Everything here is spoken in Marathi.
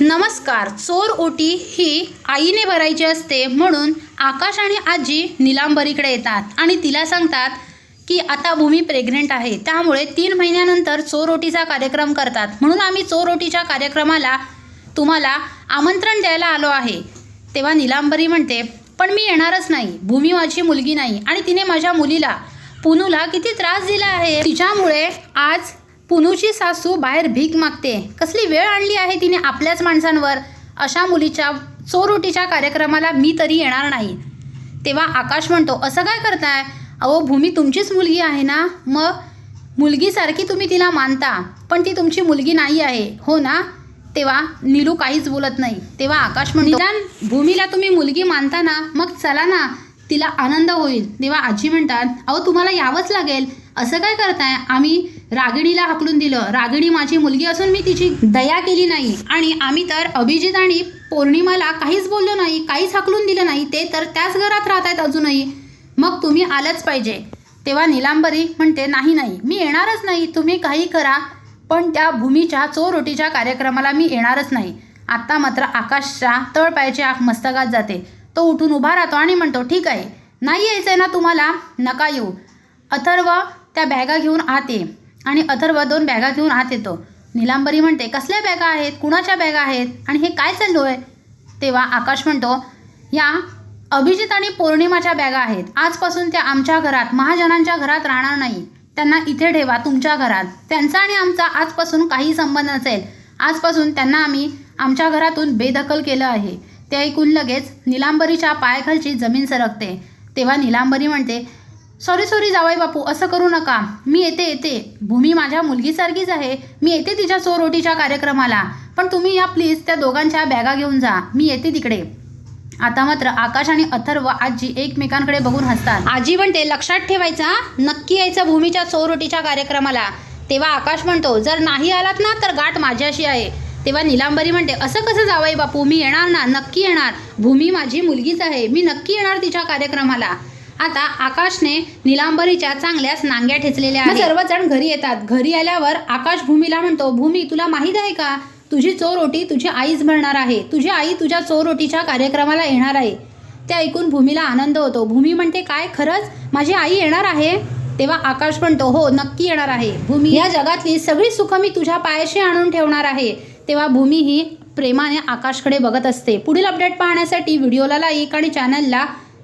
नमस्कार चोर ओटी ही आईने भरायची असते म्हणून आकाश आणि आजी निलांबरीकडे येतात आणि तिला सांगतात की आता भूमी प्रेग्नेंट आहे. त्यामुळे तीन महिन्यानंतर चोर ओटीचा कार्यक्रम करतात. म्हणून आम्ही चोर ओटीच्या कार्यक्रमाला तुम्हाला आमंत्रण द्यायला आलो आहे. तेव्हा निलांबरी म्हणते पण मी येणारच नाही. भूमी माझी मुलगी नाही आणि तिने माझ्या मुलीला पुनूला किती त्रास दिला आहे. तिच्यामुळे आज पुनूची सासू बाहेर भीक मागते. कसली वेळ आणली आहे तिने आपल्याच माणसांवर? अशा मुलीच्या चोरोटीच्या कार्यक्रमाला मी तरी येणार नाही. तेव्हा आकाश म्हणतो असं काय करताय? अहो भूमी तुमचीच मुलगी आहे ना? मग मुलगीसारखी तुम्ही तिला मानता पण ती तुमची मुलगी नाही आहे हो ना? तेव्हा नीलू काहीच बोलत नाही. तेव्हा आकाश म्हणतो "निदान भूमीला तुम्ही मुलगी मानता ना मग चला ना तिला आनंद होईल. तेव्हा आजी म्हणतात अहो तुम्हाला यावंच लागेल. असं काय करताय? आम्ही रागिणीला हाकलून दिलं. रागिणी माझी मुलगी असून मी तिची दया केली नाही. आणि आम्ही तर अभिजित आणि पौर्णिमाला काहीच बोललो नाही काहीच हाकलून दिलं नाही. ते तर त्याच घरात राहत आहेत अजूनही. मग तुम्ही आलंच पाहिजे. तेव्हा निलांबरी म्हणते नाही नाही मी येणारच नाही. तुम्ही काही करा. पण त्या भूमीच्या चोरोटीच्या कार्यक्रमाला मी येणारच नाही. आत्ता मात्र आकाशच्या तळपायाच्या मस्तकात जाते. तो उठून उभा राहतो आणि म्हणतो ठीक आहे. नाही यायचं आहे ना तुम्हाला? नका येऊ. अथर्व त्या बॅगा घेऊन आत ये. आणि अथर्व दोन बॅगा घेऊन आत येतो. निलांबरी म्हणते कसल्या बॅगा आहेत? कुणाच्या बॅगा आहेत? आणि हे काय चाललो आहे तेव्हा आकाश म्हणतो या अभिजित आणि पौर्णिमाच्या बॅगा आहेत. आजपासून त्या आमच्या घरात महाजनांच्या घरात राहणार नाही. त्यांना इथे ठेवा तुमच्या घरात. त्यांचा आणि आमचा आजपासून काही संबंध नसेल. आजपासून त्यांना आम्ही आमच्या घरातून बेदखल केलं आहे. ते ऐकून लगेच निलांबरीच्या पायाखालची जमीन सरकते. तेव्हा निलांबरी म्हणते सॉरी सॉरी जावाई बापू असं करू नका. मी येते येते. भूमी माझ्या मुलगीसारखीच आहे. मी येते तिच्या चोरोटीच्या कार्यक्रमाला. पण तुम्ही या प्लीज त्या दोघांच्या बॅगा घेऊन जा. मी येते तिकडे. आता मात्र आकाश आणि अथर्व आजी एकमेकांकडे बघून हसतात. आजी म्हणते लक्षात ठेवायचा नक्की यायचं भूमीच्या चौरोटीच्या कार्यक्रमाला. तेव्हा आकाश म्हणतो जर नाही आलात ना तर गाठ माझ्याशी आहे. तेव्हा निलांबरी म्हणते असं कसं जावई बापू? मी येणार ना? नक्की येणार. भूमी माझी मुलगीच आहे. मी नक्की येणार तिच्या कार्यक्रमाला. आता आकाशने निलांबरीच्या चांगल्याच नांग्या ठेचलेल्या आहेत. सर्वजण घरी येतात. घरी आल्यावर आकाश भूमीला म्हणतो भूमी तुला माहीत आहे का? तुझी चोरोटी तुझी आईच भरणार आहे. तुझी आई तुझ्या चोरोटीच्या कार्यक्रमाला येणार आहे. ते ऐकून भूमीला आनंद होतो. भूमी म्हणते काय? खरंच? माझी आई येणार आहे? तेव्हा आकाश म्हणतो हो नक्की येणार आहे. भूमी या जगातली सगळी सुख मी तुझ्या पायाशी आणून ठेवणार आहे. तेव्हा भूमी ही प्रेमाने आकाशकडे बघत असते. पुढील अपडेट पाहण्यासाठी व्हिडिओला लाईक आणि चॅनलला